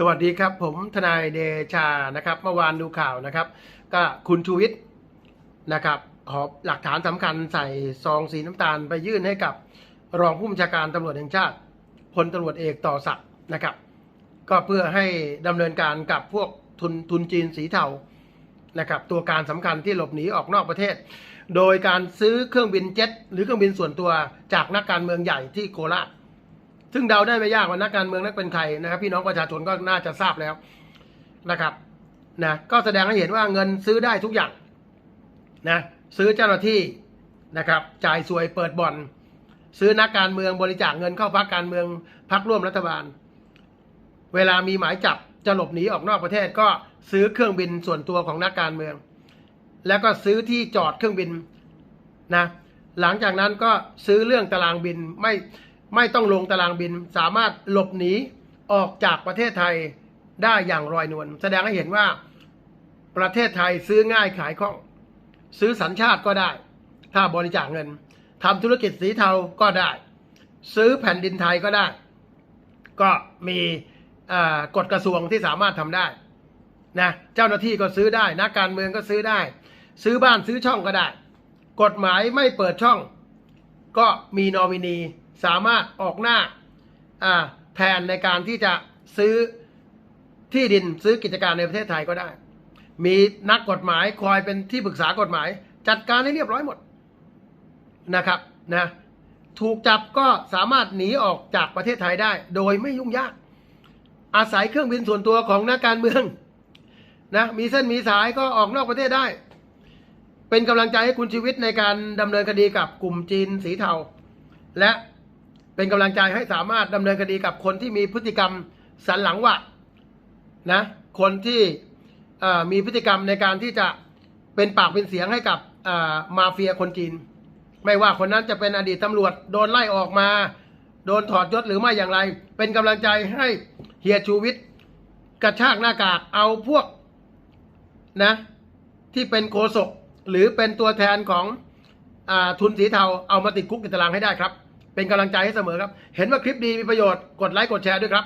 สวัสดีครับ ผมทนายเดชานะครับ เมื่อวานดูข่าวนะครับ ก็คุณชูวิทย์นะครับหอบหลักฐานสำคัญใส่ซองสีน้ำตาลไปยื่นให้กับรองผู้บัญชาการตำรวจแห่งชาติพลตำรวจเอกต่อศักดิ์นะครับ ก็เพื่อให้ดำเนินการกับพวกทุนทุนจีนสีเทานะครับตัวการสำคัญที่หลบหนีออกนอกประเทศ โดยการซื้อเครื่องบินเจ็ตหรือเครื่องบินส่วนตัวจากนักการเมืองใหญ่ที่โคราช ซึ่งเดาได้ไม่ยากว่านักการเมืองนั้นเป็นใครนะครับพี่น้องประชาชนก็น่าจะทราบแล้วนะครับนะก็แสดงให้เห็นว่าเงินซื้อได้ทุกอย่างนะซื้อเจ้าหน้าที่นะครับจ่ายสวยเปิดบ่อน ซื้อนักการเมืองบริจาคเงินเข้าพักการเมืองพักร่วมรัฐบาล เวลามีหมายจับจะหลบหนีออกนอกประเทศก็ซื้อเครื่องบินส่วนตัวของนักการเมือง แล้วก็ซื้อที่จอดเครื่องบินนะหลังจากนั้นก็ซื้อเรื่องตารางบินไม่ ไม่ต้องลงตารางบินสามารถหลบหนีออกจากประเทศไทยได้อย่างลอยนวลแสดงให้เห็นว่าประเทศไทยซื้อง่ายขายคล่อง ซื้อสัญชาติก็ได้ ถ้าบริจาคเงินทำธุรกิจสีเทาก็ได้ ซื้อแผ่นดินไทยก็ได้ ก็มีกฎกระทรวงที่สามารถทำได้นะเจ้าหน้าที่ก็ซื้อได้นักการเมืองก็ซื้อได้ ซื้อบ้านซื้อช่องก็ได้ กฎหมายไม่เปิดช่อง ก็มีนอมินี สามารถออกหน้าแทนในการที่จะซื้อที่ดินซื้อกิจการในประเทศไทยก็ได้ มีนักกฎหมายคอยเป็นที่ปรึกษากฎหมาย จัดการให้เรียบร้อยหมดนะครับนะถูกจับก็สามารถหนีออกจากประเทศไทยได้ โดยไม่ยุ่งยาก อาศัยเครื่องบินส่วนตัวของนักการเมืองนะมีเส้นมีสายก็ออกนอกประเทศได้ เป็นกำลังใจให้คุณชีวิตในการดำเนินคดีกับกลุ่มจีนสีเทา และ เป็นกำลังใจให้สามารถดำเนินคดีกับคนที่มีพฤติกรรมสันหลังวะนะคนที่มีพฤติกรรมในการที่จะเป็นปากเป็นเสียงให้กับมาเฟียคนจีน ไม่ว่าคนนั้นจะเป็นอดีตตำรวจโดนไล่ออกมา โดนถอดยศหรือไม่อย่างไร เป็นกำลังใจให้เฮียชูวิทย์กระชากหน้ากากเอาพวกนะที่เป็นโคศกหรือเป็นตัวแทนของอทุนสีเทาเอามาติดคุกติดตารางให้ได้ครับ เป็นกำลังใจให้เสมอครับ เห็นว่าคลิปดีมีประโยชน์กดไลค์กดแชร์ด้วยครับ